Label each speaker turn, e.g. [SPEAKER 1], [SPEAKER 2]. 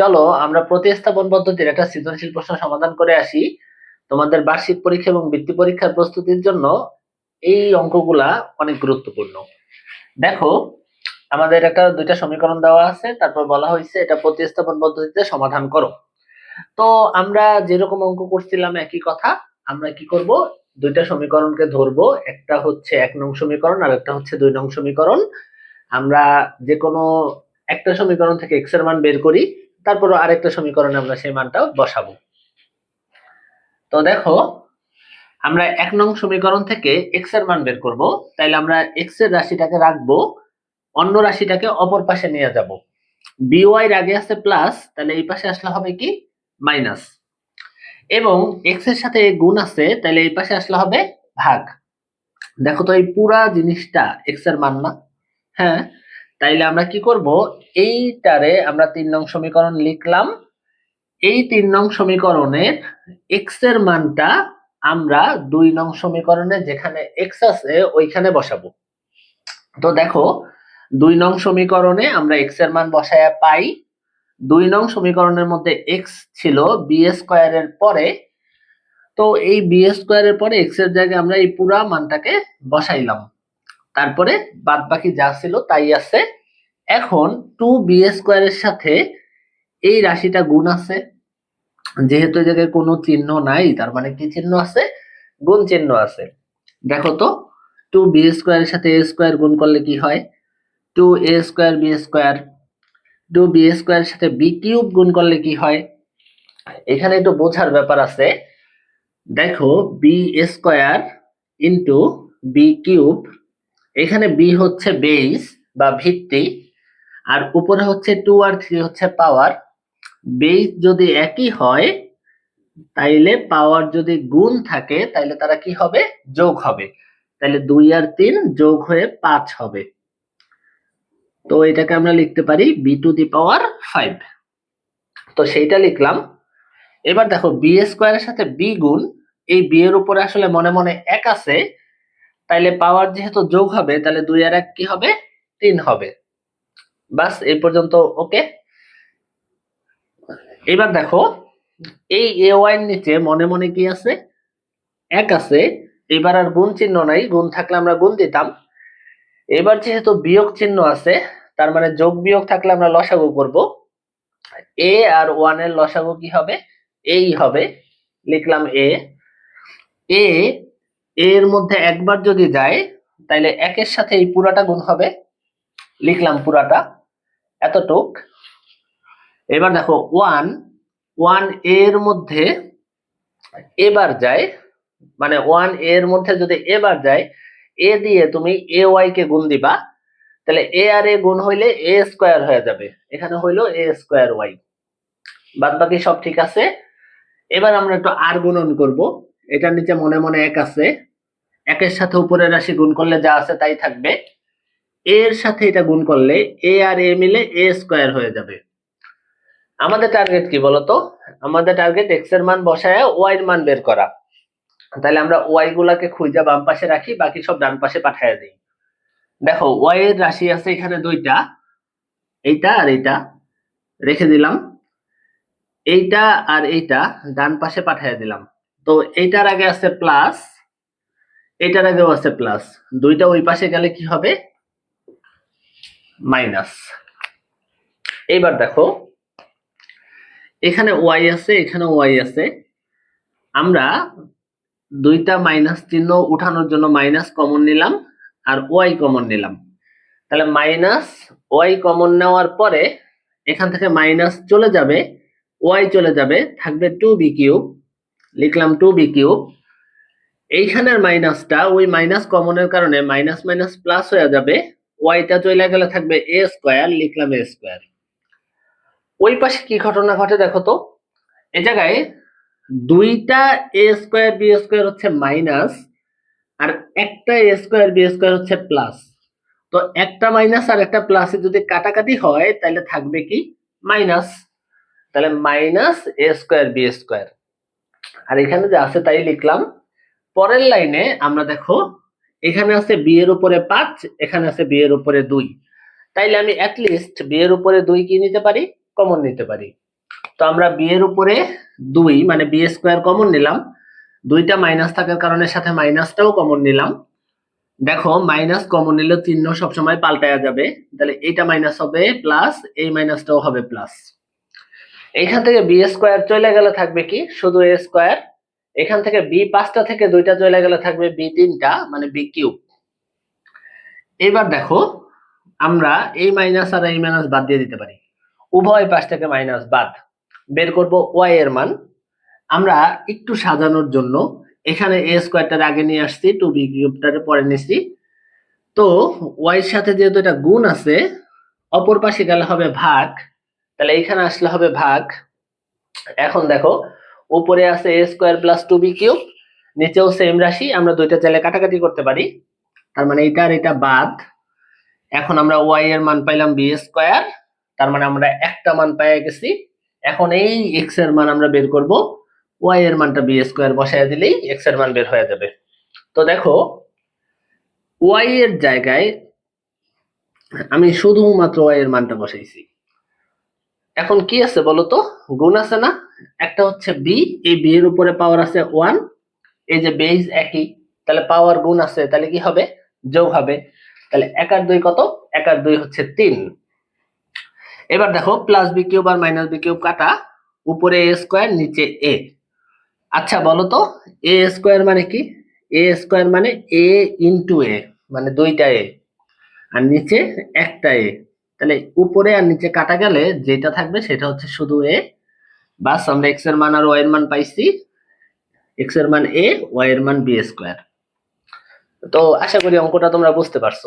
[SPEAKER 1] চলো, আমরা প্রতিস্থাপন পদ্ধতির একটা সৃজনশীল প্রশ্ন সমাধান করে আসি। তোমাদের বার্ষিক পরীক্ষা এবং বৃত্তি পরীক্ষার প্রস্তুতির জন্য এই অঙ্কগুলা অনেক গুরুত্বপূর্ণ। দেখো, আমাদের একটা দুইটা সমীকরণ দেওয়া আছে, তারপর বলা হয়েছে এটা প্রতিস্থাপন পদ্ধতিতে সমাধান করো। তো আমরা যেরকম অঙ্ক করছিলাম একই কথা, আমরা কি করব? দুইটা সমীকরণকে ধরবো, একটা হচ্ছে এক নং সমীকরণ আর একটা হচ্ছে দুই নং সমীকরণ। আমরা যে কোনো একটা সমীকরণ থেকে এক্সের মান বের করি তারপর আরেকটা সমীকরণে আমরা সেই মানটা বসাবো। তো দেখো, আমরা এক নং সমীকরণ থেকে এক্সের মান বের করব। তাইলে আমরা এক্সের রাশিটাকে রাখব, অন্য রাশিটাকে অপর পাশে নিয়ে যাব। বিওয়াই এর আগে আছে প্লাস তাহলে এই পাশে আসলে হবে কি? মাইনাস এবং এক্সের সাথে গুণ আছে তাহলে এই পাশে আসলে হবে ভাগ। দেখো তো এই পুরা জিনিসটা এক্সের মান না? হ্যাঁ? তাইলে আমরা কি করব? এইটারে আমরা তিন নং সমীকরণ লিখলাম। এই তিন নং সমীকরণের এক্সের মানটা আমরা দুই নং সমীকরণে যেখানে এক্স আছে ওইখানে বসাবো। তো দেখো, দুই নং সমীকরণে আমরা এক্সের মান বসায় পাই। দুই নং সমীকরণের মধ্যে এক্স ছিল বি স্কোয়ারের পরে। তো এই বি স্কোয়ারের পরে এক্সের জায়গায় আমরা এই পুরা মানটাকে বসাইলাম। তারপরে বাদ বাকি যা ছিল তাই আছে। এখন টু বি স্কোয়ারের সাথে এই রাশিটা গুণ আছে। যেহেতু এই জায়গায় কোনো চিহ্ন নাই, তার মানে কি চিহ্ন আছে? গুণ চিহ্ন আছে। দেখো তো টু বি স্কোয়ারের সাথে এ স্কোয়ার গুণ করলে কি হয়? Two A square B square two B স্কোয়ারের সাথে বি কিউব গুণ করলে কি হয়? এখানে একটু বোঝার ব্যাপার আছে। দেখো B square into B cube এখানে বি হচ্ছে বেস বা ভিত্তি। আর উপরে হচ্ছে টু আর থ্রি হচ্ছে পাওয়ার বেস যদি একই হয়, তাইলে পাওয়ার যদি গুণ থাকে, তাইলে তারা কি হবে? যোগ হবে। তাইলে দুই আর তিন যোগ হয়ে পাঁচ হবে। তো এটাকে আমরা লিখতে পারি B to the power five তো সেইটা লিখলাম। এবার দেখো বি স্কোয়ারের সাথে বি গুণ, এই বি এর উপরে আসলে মনে মনে এক আছে, তাইলে পাওয়ার যেহেতু যোগ হবে তাহলে দুই আর এক কি হবে? তিন হবে। বাস, এই পর্যন্ত, ওকে? এবার দেখো, এই এ ওয়াই নিচে মনে মনে কি আছে? এক আছে, এবার আর গুণ চিহ্ন নাই, গুণ থাকলে আমরা গুণ দিতাম। এবার যেহেতু বিয়োগ চিহ্ন আছে, তার মানে যোগ বিয়োগ থাকলে আমরা লসাগু করব। এ আর ওয়ানের লসাগু কি হবে? এই হবে, লিখলাম এ। এ, এর মধ্যে একবার যদি যায়, তাইলে একের সাথে এই পুরাটা গুণ হবে। লিখলাম পুরাটা। এতটুক। এবার দেখো ওয়ান ওয়ানের মধ্যে এবার যায় মানে ওয়ানের মধ্যে যদি এবার যায়, এ দিয়ে তুমি এ ওয়াই কে গুণ দিবা, তাহলে এ আর এ গুণ হইলে এ স্কোয়ার হয়ে যাবে। এখানে হইল এ স্কোয়ার ওয়াই বাদ বাকি সব ঠিক আছে? এবার আমরা একটু আর গুণন করব। এটার নিচে মনে মনে এক আছে। একের সাথে উপরের রাশি গুণ করলে যা আছে তাই থাকবে। এর সাথে এটা গুণ করলে এ আর এ মিলে এ স্কোয়ার হয়ে যাবে। আমাদের টার্গেট কি বলতো? আমাদের টার্গেট এক্সের মান বসায় ওয়াই এর মান বের করা। তাহলে আমরা ওয়াই গুলাকে খুঁজা বাম পাশে রাখি, বাকি সব ডান পাশে পাঠায় দিই। দেখো ওয়াই এর রাশি আছে এখানে দুইটা। এইটা আর এইটা। রেখে দিলাম। এইটা আর এইটা ডান পাশে পাঠিয়ে দিলাম। তো এইটার আগে আছে প্লাস এইটার আগেও আছে প্লাস দুইটা ওই পাশে গেলে কি হবে? মাইনাস। এইবার দেখো, এখানে ওয়াই আছে, এখানে ওয়াই আছে। আমরা দুইটা মাইনাস চিহ্ন উঠানোর জন্য মাইনাস কমন নিলাম আর ওয়াই কমন নিলাম। তাহলে মাইনাস ওয়াই কমন নেওয়ার পরে এখান থেকে মাইনাস চলে যাবে, ওয়াই চলে যাবে, থাকবে টু বি কিউব। লিখলাম টু বি কিউব। এইখানের মাইনাসটা ওই মাইনাস কমনের কারণে মাইনাস মাইনাস প্লাস হয়ে যাবে ওয়াইটা চলে গেলে থাকবে এ স্কোয়ার লিখলাম এ স্কোয়ার ওই পাশে কি ঘটনা ঘটে দেখো তো? এ জায়গায় দুইটা এ স্কোয়ার বি স্কোয়ার হচ্ছে মাইনাস আর একটা এ স্কোয়ার বি স্কোয়ার হচ্ছে প্লাস তো একটা মাইনাস আর একটা প্লাসে যদি কাটাকাটি হয়, তাহলে থাকবে কি? মাইনাস তাহলে minus A square B square আর এখানে যে আছে তাই লিখলাম। পরের লাইনে আমরা দেখো এখানে আছে বি এর উপরে পাঁচ, এখানে আছে বি এর উপরে দুই। তাইলে আমি লিস্ট বি এর উপরে দুই কি নিতে পারি? কমন নিতে পারি। তো আমরা বি এর উপরে দুই মানে বি স্কোয়ার কমন নিলাম। দুইটা মাইনাস থাকার কারণে সাথে মাইনাসটাও কমন নিলাম। দেখো মাইনাস কমন নিলে চিহ্ন সবসময় পাল্টায়া যাবে। তাহলে এইটা মাইনাস হবে প্লাস এই মাইনাসটাও হবে প্লাস এইখান থেকে বি স্কোয়ার চলে গেলে থাকবে কি? শুধু এ স্কোয়ার এখান থেকে বি পাঁচটা থেকে দুইটা চলে গেলে থাকবে বি তিনটা মানে বি কিউব এবার দেখো, আমরা এই মাইনাস আর এই মাইনাস বাদ দিয়ে দিতে পারি। উভয় পাশ থেকে মাইনাস বাদ। বের করব ওয়াই এর মান। আমরা একটু সাজানোর জন্য এখানে এ স্কোয়ারটার আগে নিয়ে আসছি টু বি কিউবটার পরে নিচ্ছি তো ওয়াই এর সাথে যেহেতু এটা গুণ আছে, অপর পাশে গেলে হবে ভাগ। তাহলে এখানে আসলে হবে ভাগ। এখন দেখো উপরে আছে A square plus two B cube নিচেও সেম রাশি, আমরা দুইটা চাইলে কাটাকাটি করতে পারি। তার মানে এটা আর এটা বাদ। এখন আমরা ওয়াই এর মান পাইলাম বি স্কোয়ার তার মানে আমরা একটা মান পেয়ে গেছি। এখন এই এক্সের মান আমরা বের করব। ওয়াই এর মানটা বি স্কোয়ার বসায় দিলেই এক্সের মান বের হয়ে যাবে। তো দেখো ওয়াই এর জায়গায় আমি শুধুমাত্র ওয়াই এর মানটা বসাইছি। এখন কি আছে বলো তো? গুণ আছে না? একটা হচ্ছে বি এই বি এর উপরে পাওয়ার আছে ওয়ান এই যে বেজ একই, তাহলে পাওয়ার গুণ আছে, তাহলে কি হবে? যোগ হবে। তাহলে এক আর দুই কত? এক আর দুই হচ্ছে তিন। এবার দেখো প্লাস বি কিউব আর মাইনাস বি কিউব কাটা উপরে এ স্কোয়ার নিচে এ আচ্ছা বলো তো এ স্কোয়ার মানে কি? এ স্কোয়ার মানে এ ইন্টু এ মানে দুইটা এ আর নিচে একটা এ তাহলে উপরে আর নিচে কাটা গেলে যেটা থাকবে সেটা হচ্ছে শুধু এ বাস, আমরা এক্সের মান আর ওয়াই এর মান পাইছি। এক্সের মান এ ওয়াই এর মান বি স্কোয়ার তো আশা করি অঙ্কটা তোমরা বুঝতে পারছ।